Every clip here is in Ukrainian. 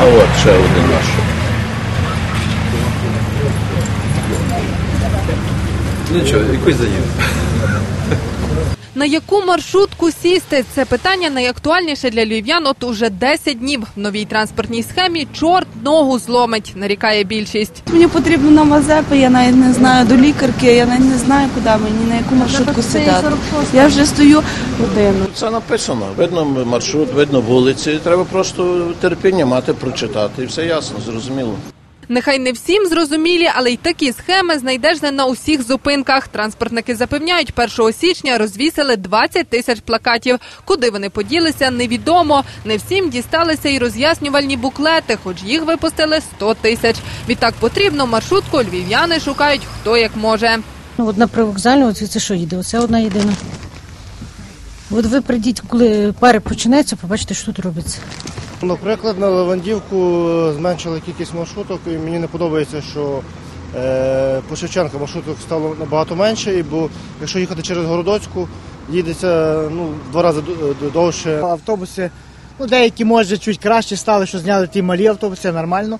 А от ще один маршрут. Нічого, якось заїду. На яку маршрутку сісти? Це питання найактуальніше для львів'ян от уже 10 днів. В новій транспортній схемі чорт ногу зломить, нарікає більшість. Мені потрібно на Мазепи, я навіть не знаю до лікарки, я навіть не знаю, куди мені, на яку маршрутку сідати. Я вже стою годину. Це написано. Видно маршрут, видно вулиці. Треба просто терпіння мати, прочитати. І все ясно, зрозуміло. Нехай не всім зрозумілі, але й такі схеми знайдеш не на усіх зупинках. Транспортники запевняють, 1 січня розвісили 20 тисяч плакатів. Куди вони поділися, невідомо. Не всім дісталися й роз'яснювальні буклети, хоч їх випустили 100 тисяч. Відтак потрібно маршрутку львів'яни шукають хто як може. Ну, от на привокзальну, от це що їде? Оце одна єдина. От ви прийдіть, коли пари почнеться, побачите, що тут робиться. Наприклад, на Левандівку зменшили кількість маршруток, і мені не подобається, що е, по Шевченка маршруток стало набагато менше, бо якщо їхати через Городоцьку, їдеться ну, в два рази довше. Автобуси, ну деякі може чуть краще стали, що зняли ті малі автобуси, нормально.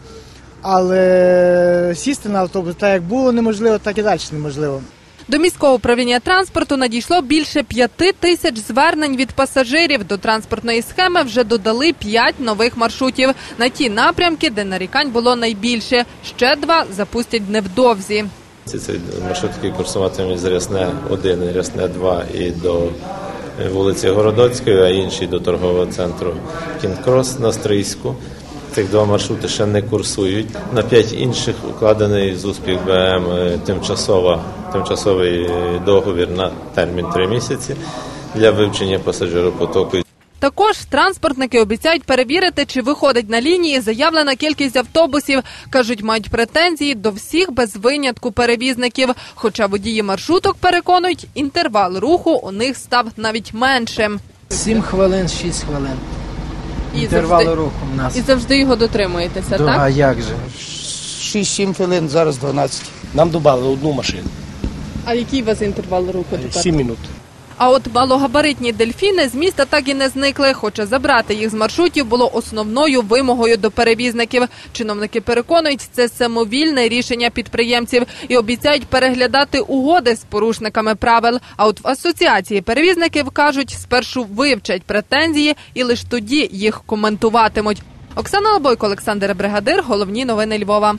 Але сісти на автобус так як було неможливо, так і далі неможливо. До міського управління транспорту надійшло більше п'яти тисяч звернень від пасажирів. До транспортної схеми вже додали п'ять нових маршрутів на ті напрямки, де нарікань було найбільше. Ще два запустять невдовзі. Ці це маршрут, який курсуватиме з Рясне 1, Рясне 2 і до е, вулиці Городоцької, а інший до торгового центру Кінкрос на Стрийську. Цих два маршрути ще не курсують. На п'ять інших укладений з успіх БМ е, тимчасова, тимчасовий договір на термін 3 місяці для вивчення пасажиропотоку. Також транспортники обіцяють перевірити, чи виходить на лінії заявлена кількість автобусів. кажуть, мають претензії до всіх без винятку перевізників. Хоча водії маршруток переконують, інтервал руху у них став навіть меншим. 7 хвилин, 6 хвилин. І Інтервали завжди, руху в нас. і завжди його дотримуєтеся, Да, так? А як же? 6-7 хвилин, зараз 12. Нам додали одну машину. А який у вас інтервал руху тепер? 7 минут. А от малогабаритні дельфіни з міста так і не зникли. Хоча забрати їх з маршрутів було основною вимогою до перевізників. Чиновники переконують, це самовільне рішення підприємців і обіцяють переглядати угоди з порушниками правил. А от в асоціації перевізників кажуть, спершу вивчать претензії і лише тоді їх коментуватимуть. Оксана Лобойко, Олександр Бригадир. Головні новини Львова.